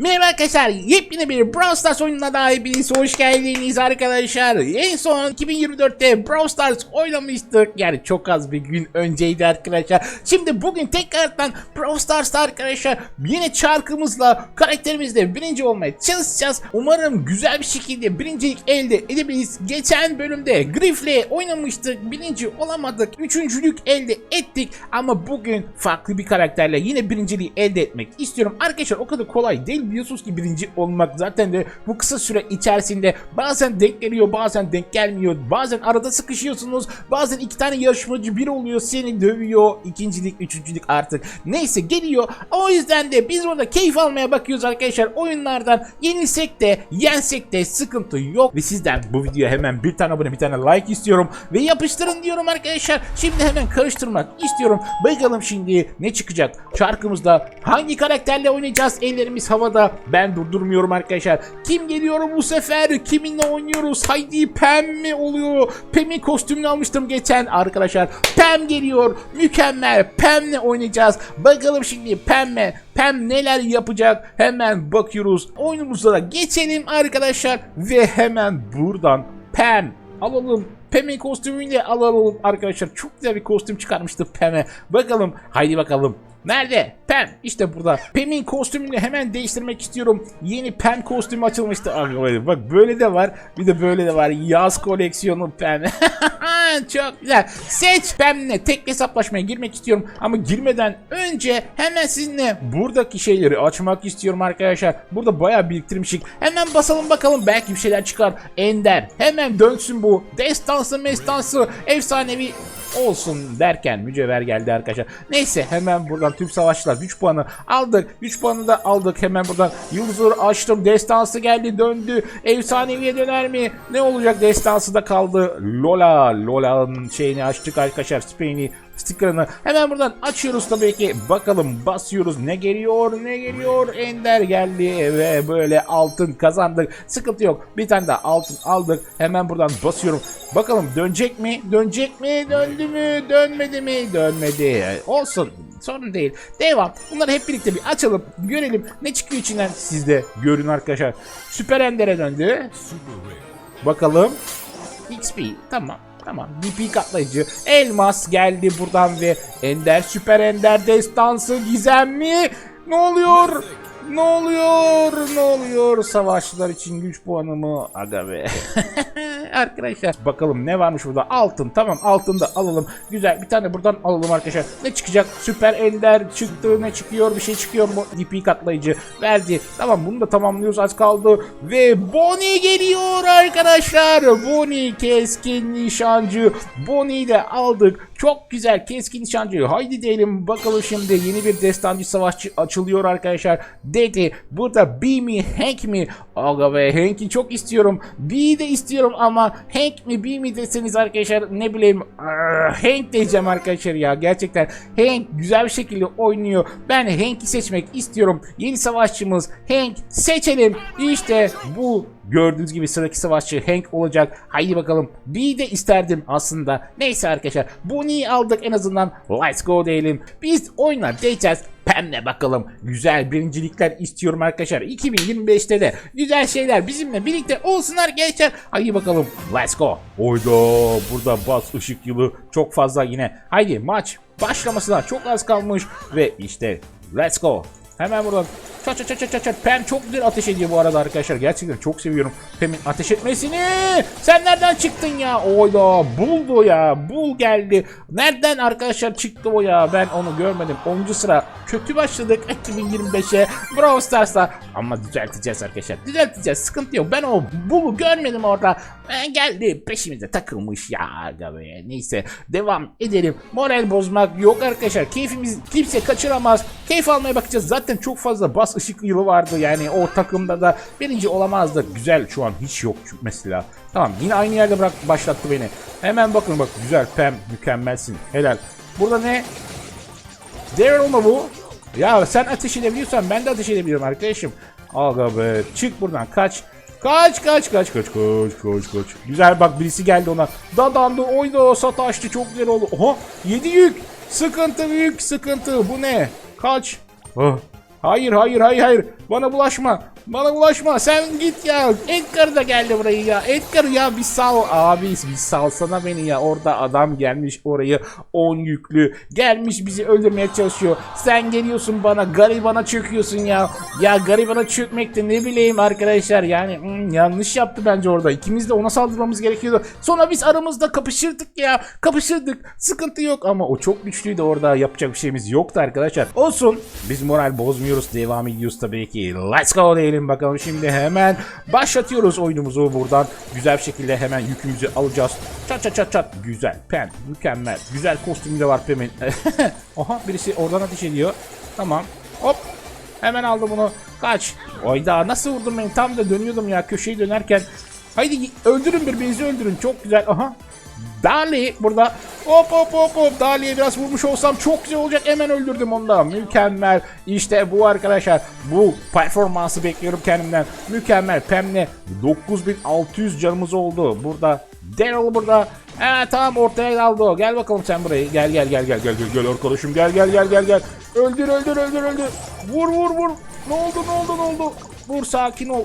Merhaba arkadaşlar, yepyeni bir Brawl Stars oyununa daha hepiniz hoş geldiniz arkadaşlar. En son 2024'te Brawl Stars oynamıştık. Yani çok az bir gün önceydi arkadaşlar. Şimdi bugün tekrardan Brawl Stars'ta arkadaşlar yine çarkımızla karakterimizle birinci olmaya çalışacağız. Umarım güzel bir şekilde birincilik elde edebiliriz. Geçen bölümde Griff'le oynamıştık, birinci olamadık. Üçüncülük elde ettik ama bugün farklı bir karakterle yine birinciliği elde etmek istiyorum. Arkadaşlar o kadar kolay değil biliyorsunuz ki birinci olmak zaten de bu kısa süre içerisinde bazen denk geliyor bazen denk gelmiyor. Bazen arada sıkışıyorsunuz bazen iki tane yarışmacı bir oluyor seni dövüyor. İkincilik üçüncülük artık neyse geliyor. O yüzden de biz burada keyif almaya bakıyoruz arkadaşlar. Oyunlardan yenilsek de yensek de sıkıntı yok. Ve sizden bu videoya hemen bir tane abone bir tane like istiyorum. Ve yapıştırın diyorum arkadaşlar. Şimdi hemen karıştırmak istiyorum. Bakalım şimdi ne çıkacak? Çarkımızda hangi karakterle oynayacağız? Ellerimiz havada ben durdurmuyorum arkadaşlar. Kim geliyor bu sefer? Kiminle oynuyoruz? Haydi Pem mi oluyor? Pem'in kostümünü almıştım geçen arkadaşlar. Pem geliyor. Mükemmel. Pem'le oynayacağız. Bakalım şimdi Pem'le Pem neler yapacak? Hemen bakıyoruz. Oyunumuza da geçelim arkadaşlar ve hemen buradan Pem alalım. Pem'in kostümüyle alalım arkadaşlar. Çok güzel bir kostüm çıkarmıştı Pem'e. Bakalım. Haydi bakalım. Nerede? Pem. İşte burada. Pem'in kostümünü hemen değiştirmek istiyorum. Yeni Pem kostümü açılmıştı. Arkadaşlar bak böyle de var. Bir de böyle de var. Yaz koleksiyonu Pem. Çok güzel. Seç Pem'le tek hesaplaşmaya girmek istiyorum. Ama girmeden önce hemen sizinle buradaki şeyleri açmak istiyorum arkadaşlar. Burada bayağı biriktirmişik. Hemen basalım bakalım. Belki bir şeyler çıkar. Ender. Hemen dönsün bu. Destansı mestansı. Efsanevi olsun derken mücevher geldi arkadaşlar. Neyse hemen buradan tüm savaşçılar güç puanı aldık. Güç puanı da aldık. Hemen buradan yıldızları açtım. Destansı geldi döndü. Efsaneviye döner mi? Ne olacak? Destansı da kaldı. Lola. Lola'nın şeyini açtık arkadaşlar. Spain'i sticker'ını hemen buradan açıyoruz tabii ki. Bakalım basıyoruz. Ne geliyor? Ne geliyor? Ender geldi ve böyle altın kazandık. Sıkıntı yok. Bir tane daha altın aldık. Hemen buradan basıyorum. Bakalım dönecek mi? Dönecek mi? Döndü mü? Dönmedi mi? Dönmedi. Olsun. Sorun değil. Devam. Bunları hep birlikte bir açalım. Görelim ne çıkıyor içinden. Siz de görün arkadaşlar. Süper Ender'e döndü. Bakalım. XP. Tamam. Tamam. DP katlayıcı. Elmas geldi buradan ve Ender Süper Ender destansı gizemli. Ne oluyor? Ne oluyor? Ne oluyor? Savaşçılar için güç puanı mı? Aga be. arkadaşlar bakalım ne varmış burada? Altın. Tamam altın da alalım. Güzel. Bir tane buradan alalım arkadaşlar. Ne çıkacak? Süper Ender çıktı. Ne çıkıyor? Bir şey çıkıyor mu? DP katlayıcı verdi. Tamam bunu da tamamlıyoruz. Az kaldı. Ve Bonnie geliyor arkadaşlar. Bonnie keskin nişancı. Bonnie'yi de aldık. Çok güzel keskin nişancı. Haydi diyelim bakalım şimdi yeni bir destancı savaşçı açılıyor arkadaşlar. Dedi. Burada B mi Hank mi? Aga be Hank'i çok istiyorum. B'yi de istiyorum ama Hank mi B mi deseniz arkadaşlar ne bileyim arr, Hank diyeceğim arkadaşlar ya. Gerçekten Hank güzel bir şekilde oynuyor. Ben Hank'i seçmek istiyorum. Yeni savaşçımız Hank seçelim. İşte bu Gördüğünüz gibi sıradaki savaşçı Hank olacak. Haydi bakalım. Bir de isterdim aslında. Neyse arkadaşlar. Bonnie'yi aldık en azından. Let's go diyelim. Biz oyuna değeceğiz. Pem'le bakalım. Güzel birincilikler istiyorum arkadaşlar. 2025'te de güzel şeyler bizimle birlikte olsun arkadaşlar. Haydi bakalım. Let's go. Oyda burada bas ışık yılı çok fazla yine. Haydi maç başlamasına çok az kalmış. Ve işte let's go. Hemen buradan çat çat çat çat çat. Pem çok güzel ateş ediyor bu arada arkadaşlar. Gerçekten çok seviyorum Pem'in ateş etmesini. Sen nereden çıktın ya? Oyda buldu ya. Bul geldi. Nereden arkadaşlar çıktı o ya? Ben onu görmedim. 10. sıra kötü başladık 2025'e Brawl Stars'ta. Ama düzelteceğiz arkadaşlar. Düzelteceğiz. Sıkıntı yok. Ben o bulu görmedim orada. Ben geldi peşimize takılmış ya. Neyse devam edelim. Moral bozmak yok arkadaşlar. Keyfimiz kimse kaçıramaz. Keyif almaya bakacağız. Zaten çok fazla bas ışık yılı vardı. Yani o takımda da birinci olamazdı. Güzel şu an hiç yok mesela. Tamam yine aynı yerde bırak başlattı beni. Hemen bakın bak güzel Pem mükemmelsin. Helal. Burada ne? Daryl olma bu. Ya sen ateş edebiliyorsan ben de ateş edebilirim arkadaşım. Aga be çık buradan kaç. Kaç kaç kaç kaç kaç kaç kaç. Güzel bak birisi geldi ona. Dadandı oydu sataştı çok güzel oldu. Oha 7 yük. Sıkıntı büyük sıkıntı bu ne? Kaç. Ah, Hayır hayır hayır hayır. Bana bulaşma. Bana bulaşma. Sen git ya. Edgar da geldi buraya ya. Edgar ya bir sal. Abi bir salsana beni ya. Orada adam gelmiş orayı 10 yüklü. Gelmiş bizi öldürmeye çalışıyor. Sen geliyorsun bana garibana çöküyorsun ya. Ya garibana çökmekte ne bileyim arkadaşlar. Yani hmm, yanlış yaptı bence orada. İkimiz de ona saldırmamız gerekiyordu. Sonra biz aramızda kapışırdık ya. Kapışırdık. Sıkıntı yok ama o çok güçlüydü orada. Yapacak bir şeyimiz yoktu arkadaşlar. Olsun. Biz moral bozmuyoruz. Devam ediyoruz tabii ki. Let's go diyelim bakalım. Şimdi hemen başlatıyoruz oyunumuzu buradan. Güzel bir şekilde hemen yükümüzü alacağız. Çat çat çat çat. Güzel. Pem. Mükemmel. Güzel kostümü de var Pem'in. Oha birisi oradan ateş ediyor. Tamam. Hop. Hemen aldı bunu. Kaç. Oyda nasıl vurdun beni? Tam da dönüyordum ya köşeyi dönerken. Haydi öldürün birbirinizi öldürün. Çok güzel. Aha. Dali burada. Hop hop hop hop. Dali'ye biraz vurmuş olsam çok güzel olacak. Hemen öldürdüm onu da. Mükemmel. İşte bu arkadaşlar. Bu performansı bekliyorum kendimden. Mükemmel. Pem'le 9600 canımız oldu. Burada. Daryl burada. Evet tamam ortaya aldı o. Gel bakalım sen buraya. Gel gel gel gel gel gel gel arkadaşım. Gel gel gel gel gel. Öldür öldür öldür öldür. Vur vur vur. Ne oldu ne oldu ne oldu? Vur sakin ol.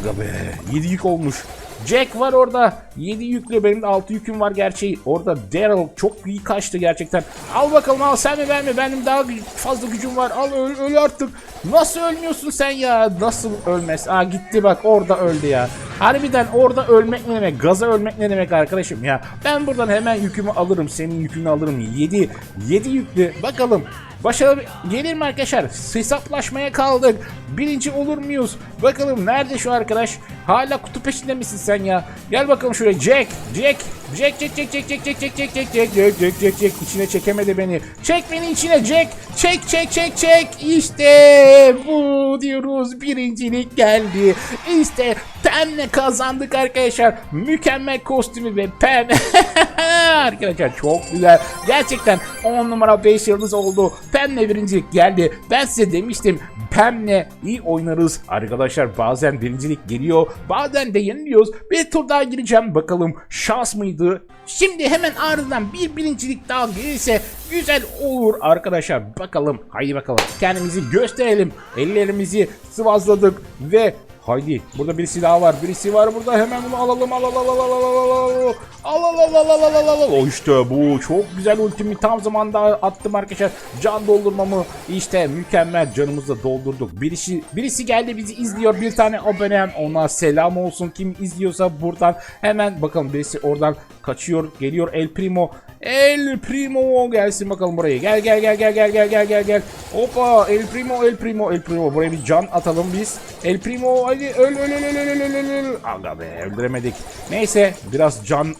Aga be 7 yük olmuş. Jack var orada. 7 yüklü benim de 6 yüküm var gerçeği. Orada Daryl çok iyi kaçtı gerçekten. Al bakalım al sen mi ben mi? Benim daha gü- fazla gücüm var. Al öl, öl artık. Nasıl ölmüyorsun sen ya? Nasıl ölmez? Aa gitti bak orada öldü ya. Harbiden orada ölmek ne demek? Gaza ölmek ne demek arkadaşım ya? Ben buradan hemen yükümü alırım. Senin yükünü alırım. 7 7 yüklü. Bakalım Başarı gelir mi arkadaşlar? Hesaplaşmaya kaldık. Birinci olur muyuz? Bakalım nerede şu arkadaş? Hala kutu peşinde misin sen ya? Gel bakalım şuraya Jack. Jack. Jack Jack Jack Jack Jack Jack Jack Jack Jack Jack Jack Jack Jack Jack içine çekemedi beni. Çek beni içine Jack. Çek çek çek çek. İşte bu diyoruz. Birincilik geldi. İşte Pem'le kazandık arkadaşlar. Mükemmel kostümü ve Pem. Arkadaşlar çok güzel. Gerçekten 10 numara 5 yıldız oldu. Pem'le birincilik geldi. Ben size demiştim Pem'le iyi oynarız. Arkadaşlar bazen birincilik geliyor. Bazen de yeniliyoruz. Bir tur daha gireceğim. Bakalım şans mıydı? Şimdi hemen ardından bir birincilik daha gelirse güzel olur arkadaşlar. Bakalım. Haydi bakalım. Kendimizi gösterelim. Ellerimizi sıvazladık ve Haydi burada birisi daha var. Birisi var burada. Hemen bunu alalım. Al al al al al al al al al. Al al al al al al işte bu. Çok güzel ultimi tam zamanda attım arkadaşlar. Can doldurmamı işte mükemmel canımızı da doldurduk. Birisi birisi geldi bizi izliyor. Bir tane abonem. Ona selam olsun. Kim izliyorsa buradan hemen bakalım birisi oradan kaçıyor. Geliyor El Primo. El Primo gelsin bakalım buraya. Gel gel gel gel gel gel gel gel gel. Hoppa El Primo El Primo El Primo. Buraya bir can atalım biz. El Primo hadi öl öl öl öl öl öl öl. Aga be öldüremedik. Neyse biraz canlı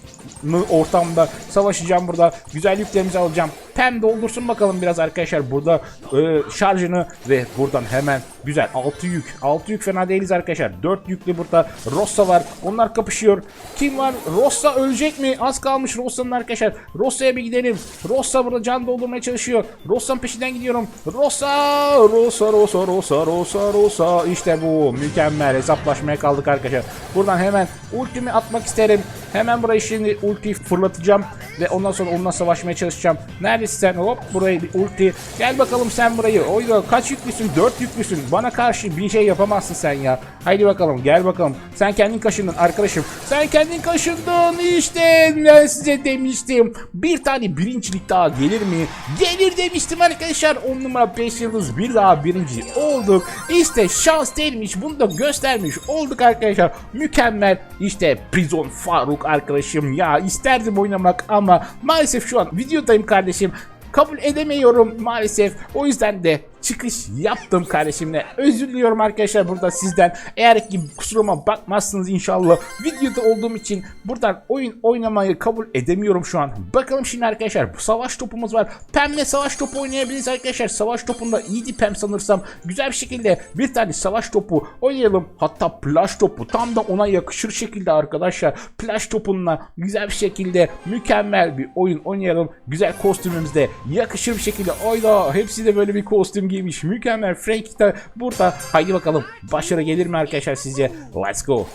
ortamda savaşacağım burada. Güzel yüklerimizi alacağım. Pem doldursun bakalım biraz arkadaşlar burada e, şarjını ve buradan hemen güzel 6 yük. 6 yük fena değiliz arkadaşlar. 4 yüklü burada Rossa var. Onlar kapışıyor. Kim var? Rossa ölecek mi? Az kalmış Rossa'nın arkadaşlar. Rossa'ya bir gidelim. Rossa burada can doldurmaya çalışıyor. Rossa'nın peşinden gidiyorum. Rossa! Rossa, Rossa, Rossa, Rossa, Rossa. İşte bu. Mükemmel. Hesaplaşmaya kaldık arkadaşlar. Buradan hemen ultimi atmak isterim. Hemen burayı şimdi ultiyi fırlatacağım. Ve ondan sonra onunla savaşmaya çalışacağım. Neredesin sen? Hop buraya bir ulti. Gel bakalım sen burayı. Oyda kaç yüklüsün? 4 yüklüsün. Bana karşı bir şey yapamazsın sen ya. Haydi bakalım gel bakalım. Sen kendin kaşındın arkadaşım. Sen kendin kaşındın. İşte ben size demiştim. Bir tane birincilik daha gelir mi? Gelir demiştim arkadaşlar. 10 numara 5 yıldız bir daha birinci olduk. İşte şans değilmiş. Bunu da göstermiş olduk arkadaşlar. Mükemmel. İşte Prison Faruk arkadaşım. Ya isterdim oynamak ama maalesef şu an videodayım kardeşim. Kabul edemiyorum maalesef. O yüzden de çıkış yaptım kardeşimle. Özür diliyorum arkadaşlar burada sizden. Eğer ki kusuruma bakmazsınız inşallah. Videoda olduğum için buradan oyun oynamayı kabul edemiyorum şu an. Bakalım şimdi arkadaşlar bu savaş topumuz var. Pem'le savaş topu oynayabiliriz arkadaşlar. Savaş topunda iyiydi Pem sanırsam. Güzel bir şekilde bir tane savaş topu oynayalım. Hatta plaj topu tam da ona yakışır şekilde arkadaşlar. Plaj topunla güzel bir şekilde mükemmel bir oyun oynayalım. Güzel kostümümüzde yakışır bir şekilde. Oyda hepsi de böyle bir kostüm giymiş. Mükemmel. Frank de burada. Haydi bakalım. Başarı gelir mi arkadaşlar sizce? Let's go.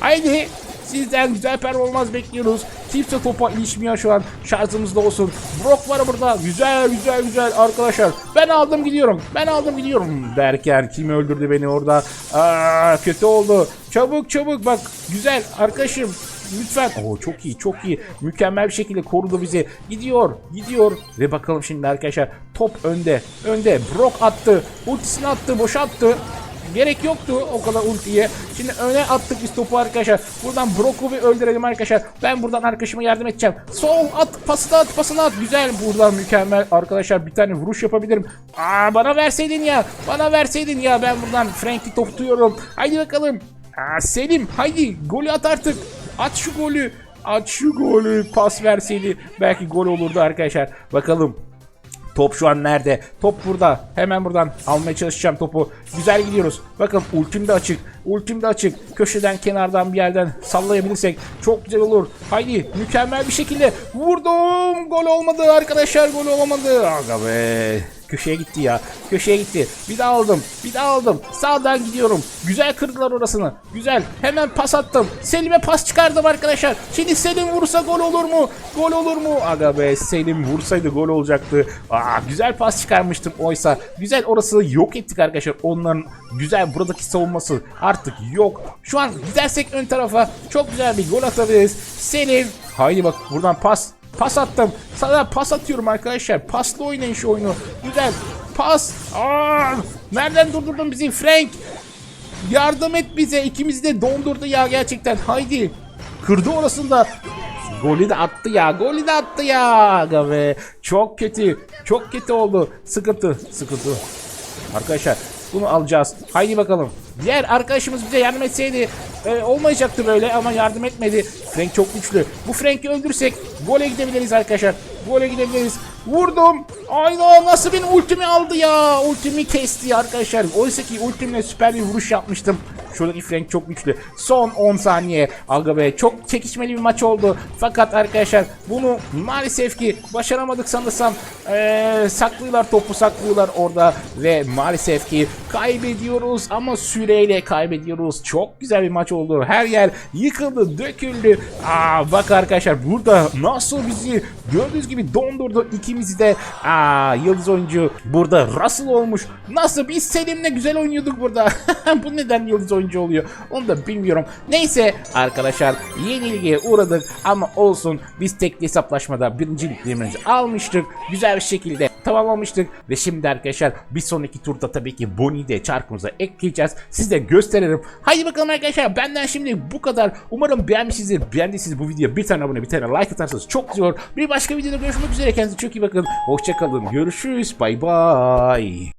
Haydi. Sizden güzel performans bekliyoruz. Kimse topa ilişmiyor şu an. Şarjımızda olsun. Brock var burada. Güzel güzel güzel arkadaşlar. Ben aldım gidiyorum. Ben aldım gidiyorum. Derken kim öldürdü beni orada? Aa, kötü oldu. Çabuk çabuk bak. Güzel arkadaşım. Lütfen. Oo çok iyi çok iyi. Mükemmel bir şekilde korudu bizi. Gidiyor gidiyor. Ve bakalım şimdi arkadaşlar. Top önde. Önde. Brock attı. Ultisini attı. Boşa attı. Gerek yoktu o kadar ultiye. Şimdi öne attık biz topu arkadaşlar. Buradan Brock'u bir öldürelim arkadaşlar. Ben buradan arkadaşıma yardım edeceğim. Sol at, pasını at, pasını at. Güzel buradan mükemmel arkadaşlar. Bir tane vuruş yapabilirim. Aa bana verseydin ya. Bana verseydin ya. Ben buradan Frank'i top tutuyorum. Haydi bakalım. Aa, Selim haydi golü at artık. At şu golü. At şu golü. Pas verseydi belki gol olurdu arkadaşlar. Bakalım. Top şu an nerede? Top burada. Hemen buradan almaya çalışacağım topu. Güzel gidiyoruz. Bakın ultim de açık. Ultim de açık. Köşeden kenardan bir yerden sallayabilirsek çok güzel olur. Haydi mükemmel bir şekilde vurdum. Gol olmadı arkadaşlar. Gol olamadı. Aga be. Köşeye gitti ya. Köşeye gitti. Bir daha aldım. Bir daha aldım. Sağdan gidiyorum. Güzel kırdılar orasını. Güzel. Hemen pas attım. Selim'e pas çıkardım arkadaşlar. Şimdi Selim vursa gol olur mu? Gol olur mu? Aga be Selim vursaydı gol olacaktı. Aa, güzel pas çıkarmıştım oysa. Güzel orası yok ettik arkadaşlar. Onların güzel buradaki savunması artık yok. Şu an gidersek ön tarafa çok güzel bir gol atabiliriz. Selim. Haydi bak buradan pas. Pas attım. Sana pas atıyorum arkadaşlar. Paslı oynayın şu oyunu. Güzel. Pas. Aa, nereden durdurdun bizi Frank? Yardım et bize. İkimizi de dondurdu ya gerçekten. Haydi. Kırdı orasını da. Golü de attı ya. Golü de attı ya. Be. Çok kötü. Çok kötü oldu. Sıkıntı. Sıkıntı. Arkadaşlar bunu alacağız. Haydi bakalım. Diğer arkadaşımız bize yardım etseydi e, olmayacaktı böyle ama yardım etmedi. Frank çok güçlü. Bu Frank'i öldürsek gole gidebiliriz arkadaşlar. Gole gidebiliriz. Vurdum. Ayda nasıl benim ultimi aldı ya. Ultimi kesti arkadaşlar. Oysa ki ultimle süper bir vuruş yapmıştım. Şuradaki Frank çok güçlü. Son 10 saniye. Aga be çok çekişmeli bir maç oldu. Fakat arkadaşlar bunu maalesef ki başaramadık sanırsam. Ee, saklıyorlar topu saklıyorlar orada. Ve maalesef ki kaybediyoruz ama süreyle kaybediyoruz. Çok güzel bir maç oldu. Her yer yıkıldı, döküldü. Aa bak arkadaşlar burada nasıl bizi gördüğünüz gibi dondurdu ikimizi de. Aa yıldız oyuncu burada Russell olmuş. Nasıl biz Selim'le güzel oynuyorduk burada. Bu neden yıldız oyuncu oluyor? Onu da bilmiyorum. Neyse arkadaşlar yenilgiye uğradık ama olsun biz tek hesaplaşmada birinciliklerimizi almıştık. Güzel bir şekilde tamamlamıştık ve şimdi arkadaşlar bir sonraki turda tabii ki Bonnie'yi de çarkımıza ekleyeceğiz. Size gösteririm. Haydi bakalım arkadaşlar benden şimdi bu kadar. Umarım beğenmişsinizdir. Beğendiyseniz bu videoya bir tane abone bir tane like atarsanız çok güzel olur. Bir başka videoda görüşmek üzere. Kendinize çok iyi bakın. Hoşçakalın. Görüşürüz. Bay bay.